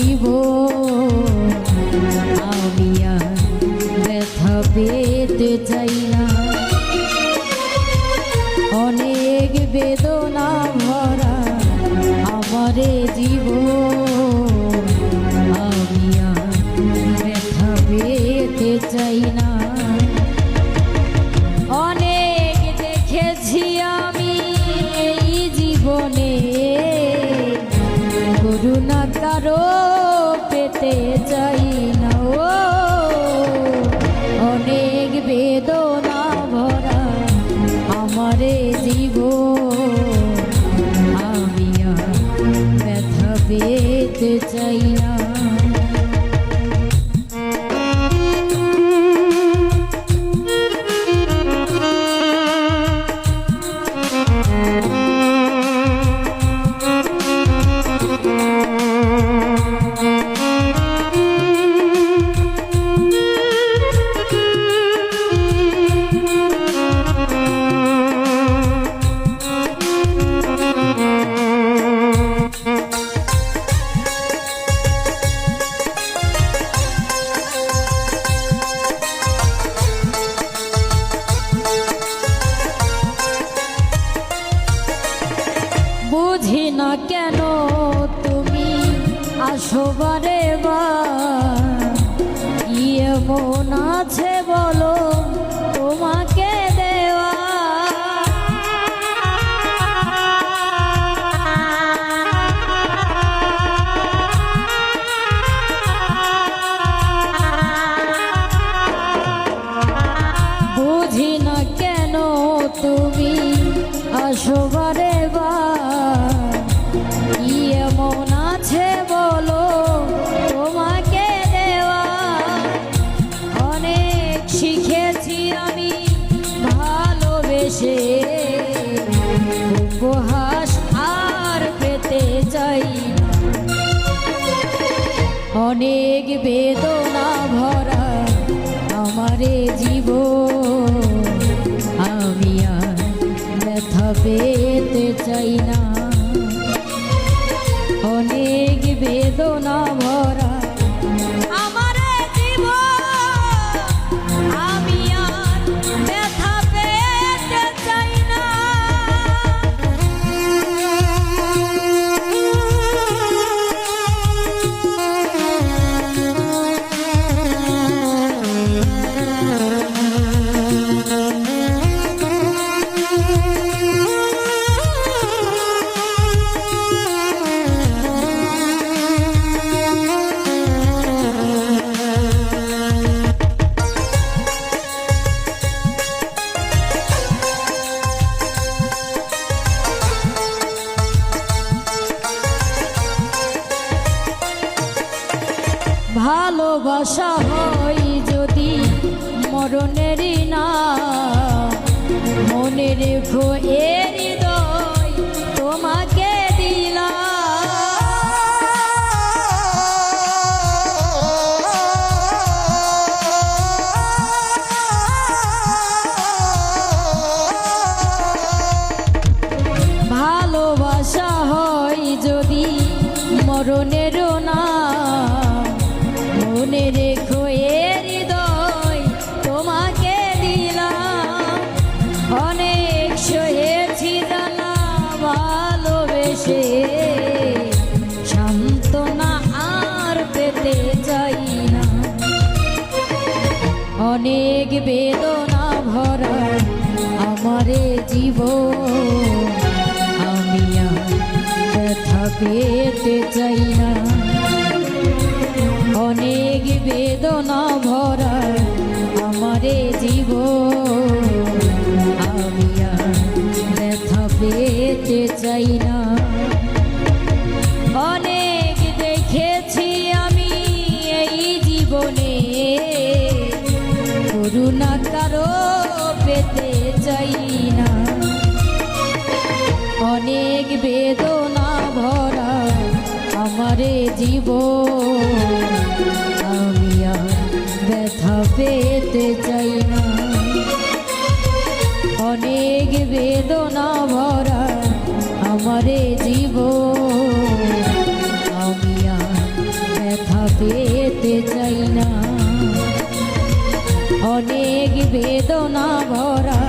দিব চাই না। অনেক বেদনা ভরা আমারে জীবন। কারও পেতে চাই না, ও। অনেক বেদনা ভরা আমারে জীব। আমি আর ব্যথা পেতে চাই না। বুঝি না কেন তুমি আসবারে বা ইয়ে এমন আছে বলো? ভালোবেসে উপহাস আর পেতে না অনেক বেদনা ভরা আমারে জীব আমি আর ব্যথা পেতে চাই না। অনেক বেদনা ভরা ভালোবাসা হয় যদি মরণেরই না, মনে রেখো এ হৃদয় তোমাকে দিলাম। ভালোবাসা হয় যদি মরণেরও না অনেক বেদনা ভরা আমারে জীব আমি ব্যথা পেতে চাই না। অনেক বেদনা ভরা আমারে জীব আমি ব্যথা পেতে চাই না। অনেক দেখেছি আমি এই জীবনে। করুণা কারও পেতে চাই না। অনেক বেদনা ভরা আমারে জীব আমি ব্যথা পেতে চাই না। অনেক বেদনা ভরা আমারে জীবন বেদনা ভরা